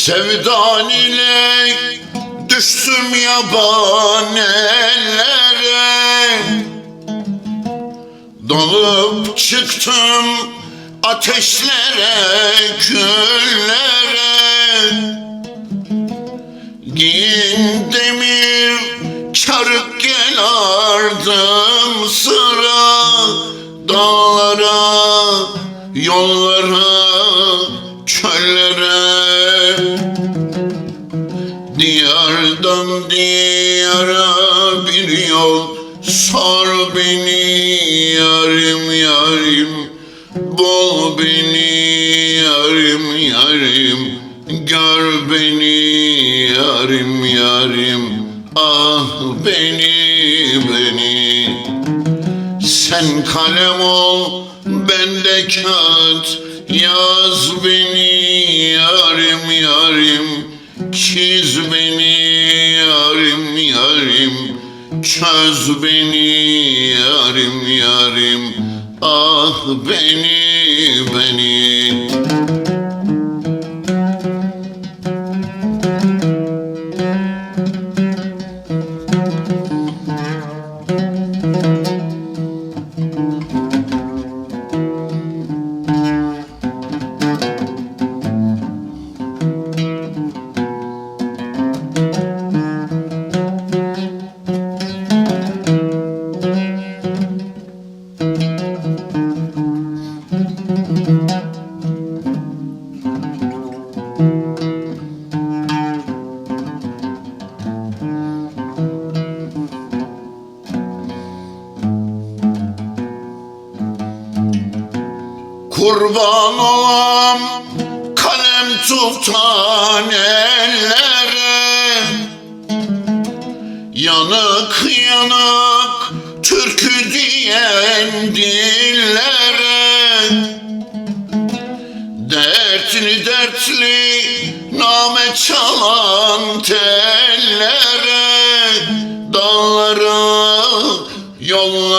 Sevdan ile düştüm yaban ellere Dolup çıktım ateşlere, küllere. Giyin demir çarık gel ardım sıra. Dağlara, yollara, çöllere Diyardan diyara bir yol Sor beni yarim yarim Bul beni yarim yarim Gör beni yarim yarim Ah beni beni. Sen kalem ol, ben de kağıt Yaz beni yarim yarim Çiz beni yarim yarim Çöz beni yarim yarim. Ah beni beni Kurban olam kalem tutan ellere Yanık yanık türkü diyen dillere Dertli dertli name çalan tellere Dağlara, yollara,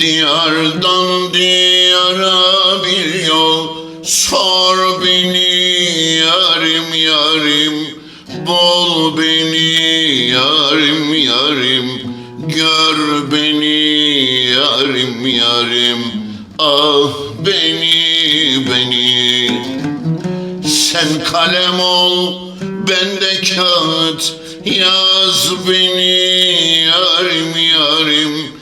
Diyardan diyara bir yol. Sor beni yarim yarim Bul beni yarim yarim. Gör beni yarim yarim Ah beni beni. Sen kalem ol, ben de kağıt Yaz beni yarim yarim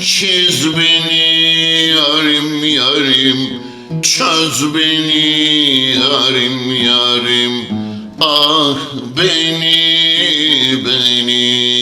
Çiz beni yarim yarim Çöz beni yarim yarim. Ah beni beni